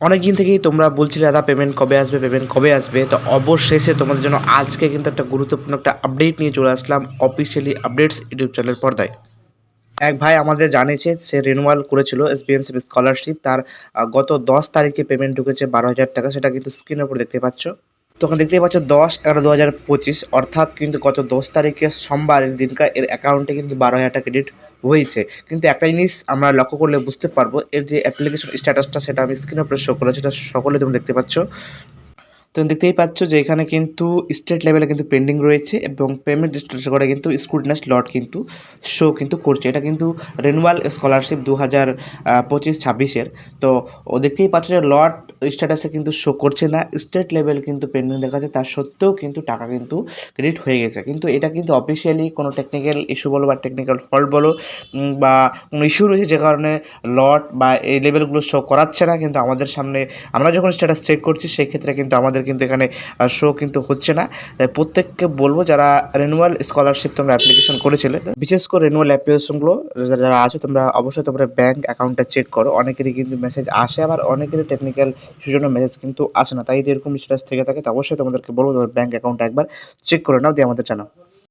অনেক দিন থেকেই তোমরা বলছিলে, দাদা পেমেন্ট কবে আসবে পেমেন্ট কবে আসবে? তো অবশেষে তোমাদের জন্য আজকে কিন্তু একটা গুরুত্বপূর্ণ একটা আপডেট নিয়ে চলে আসলাম অফিসিয়ালি আপডেটস ইউটিউব চ্যানেল পর্দায়। এক ভাই আমাদের জানিয়েছে, সে রিনুয়াল করেছিল এস বি এম স্কলারশিপ তার গত দশ তারিখে পেমেন্ট ঢুকেছে বারো হাজার টাকা। সেটা কিন্তু স্ক্রিনের উপর দেখতে পাচ্ছ। তখন দেখতেই পাচ্ছ দশ এগারো দু হাজার পঁচিশ, অর্থাৎ কিন্তু গত দশ তারিখে সোমবারের দিনকার এর অ্যাকাউন্টে কিন্তু বারো হাজার টাকা ক্রেডিট হয়েছে। কিন্তু একটা জিনিস আমরা লক্ষ্য করলে বুঝতে পারব, এর যে অ্যাপ্লিকেশন স্ট্যাটাসটা সেটা আমি স্ক্রিনের উপরে শো করেছি, সেটা সকলে তুমি দেখতে পাচ্ছ। তুমি দেখতেই পাচ্ছ যে এখানে কিন্তু স্টেট লেভেলে কিন্তু পেন্ডিং রয়েছে এবং পেমেন্ট স্ট্যাটাস করে কিন্তু স্কুটনেস লট কিন্তু শো কিন্তু করছে। এটা কিন্তু রেনুয়াল স্কলারশিপ দু হাজার পঁচিশ, ছাব্বিশের। তো ও দেখতেই পাচ্ছ যে লট স্ট্যাটাসে কিন্তু শো করছে না। স্টেট লেভেল কিন্তু পেন্ডিং দেখাচ্ছে, তার সত্ত্বেও কিন্তু টাকা কিন্তু ক্রেডিট হয়ে গেছে। কিন্তু এটা কিন্তু অফিসিয়ালি কোনো টেকনিক্যাল ইস্যু বলো বা টেকনিক্যাল ফল্ট বলো বা কোনো ইস্যু রয়েছে যে কারণে লট বা এই লেভেলগুলো শো করাচ্ছে না, কিন্তু আমাদের সামনে আমরা যখন স্ট্যাটাস চেক করছি, সেই ক্ষেত্রে কিন্তু আমাদের কিন্তু এখানে শো কিন্তু হচ্ছে না। তাই প্রত্যেককে বলব যারা রেনুয়াল স্কলারশিপ তোমরা অ্যাপ্লিকেশন করেছিলে বিশেষ করে রেনুয়াল অ্যাপ্লিকেশনগুলো যারা আছো, তোমরা অবশ্যই তোমরা ব্যাঙ্ক অ্যাকাউন্টটা চেক করো। অনেকেরই কিন্তু মেসেজ আসে, আবার অনেকেরই টেকনিক্যাল ইস্যুর জন্য মেসেজ কিন্তু আসে না। তাই এরকম স্ট্যাটাস থেকে থাকে, তো অবশ্যই তোমাদেরকে বলব, তোমার ব্যাঙ্ক অ্যাকাউন্টটা একবার চেক করে নাও, দিয়ে আমাদের জানাও।